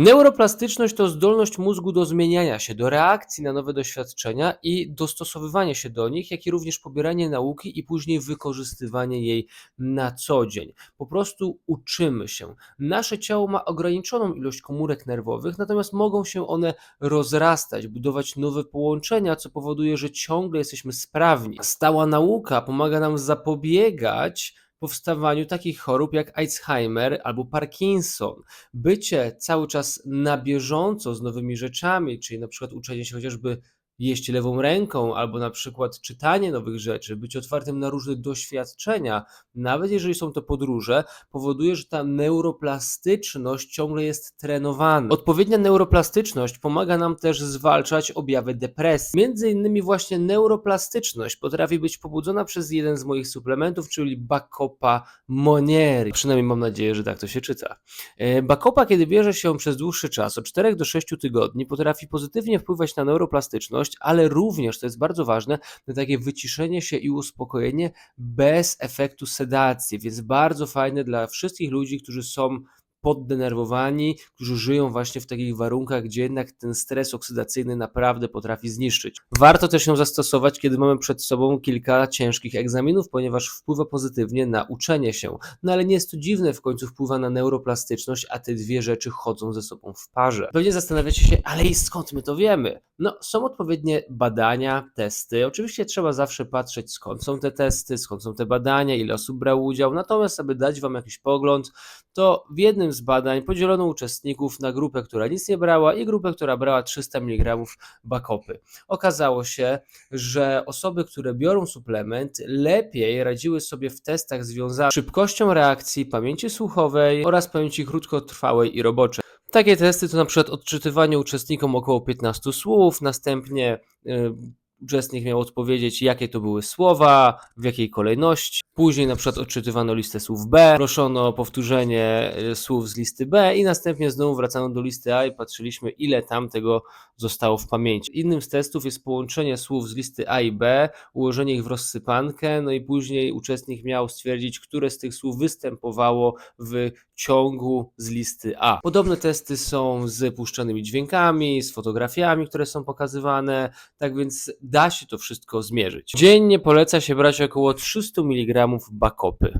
Neuroplastyczność to zdolność mózgu do zmieniania się, do reakcji na nowe doświadczenia i dostosowywania się do nich, jak i również pobieranie nauki i później wykorzystywanie jej na co dzień. Po prostu uczymy się. Nasze ciało ma ograniczoną ilość komórek nerwowych, natomiast mogą się one rozrastać, budować nowe połączenia, co powoduje, że ciągle jesteśmy sprawni. Stała nauka pomaga nam zapobiegać powstawaniu takich chorób jak Alzheimer albo Parkinson. Bycie cały czas na bieżąco z nowymi rzeczami, czyli na przykład uczenie się chociażby jeść lewą ręką, albo na przykład czytanie nowych rzeczy, być otwartym na różne doświadczenia, nawet jeżeli są to podróże, powoduje, że ta neuroplastyczność ciągle jest trenowana. Odpowiednia neuroplastyczność pomaga nam też zwalczać objawy depresji. Między innymi właśnie neuroplastyczność potrafi być pobudzona przez jeden z moich suplementów, czyli Bacopa Monieri. Przynajmniej mam nadzieję, że tak to się czyta. E, Bacopa, kiedy bierze się przez dłuższy czas, od 4 do 6 tygodni, potrafi pozytywnie wpływać na neuroplastyczność, ale również, to jest bardzo ważne, na takie wyciszenie się i uspokojenie bez efektu sedacji, więc bardzo fajne dla wszystkich ludzi, którzy są poddenerwowani, którzy żyją właśnie w takich warunkach, gdzie jednak ten stres oksydacyjny naprawdę potrafi zniszczyć. Warto też ją zastosować, kiedy mamy przed sobą kilka ciężkich egzaminów, ponieważ wpływa pozytywnie na uczenie się. No ale nie jest to dziwne, w końcu wpływa na neuroplastyczność, a te dwie rzeczy chodzą ze sobą w parze. Pewnie zastanawiacie się, ale i skąd my to wiemy? No, są odpowiednie badania, testy. Oczywiście trzeba zawsze patrzeć, skąd są te testy, skąd są te badania, ile osób brało udział. Natomiast, aby dać Wam jakiś pogląd, to w jednym z badań podzielono uczestników na grupę, która nic nie brała i grupę, która brała 300 mg bakopy. Okazało się, że osoby, które biorą suplement, lepiej radziły sobie w testach związanych z szybkością reakcji, pamięci słuchowej oraz pamięci krótkotrwałej i roboczej. Takie testy to na przykład odczytywanie uczestnikom około 15 słów, następnie y, uczestnik miał odpowiedzieć, jakie to były słowa, w jakiej kolejności. Później na przykład odczytywano listę słów B, proszono o powtórzenie y, słów z listy B i następnie znowu wracano do listy A i patrzyliśmy, ile tam tego zostało w pamięci. Innym z testów jest połączenie słów z listy A i B, ułożenie ich w rozsypankę, no i później uczestnik miał stwierdzić, które z tych słów występowało w ciągu z listy A. Podobne testy są z puszczanymi dźwiękami, z fotografiami, które są pokazywane, tak więc da się to wszystko zmierzyć. Dziennie poleca się brać około 300 mg bakopy.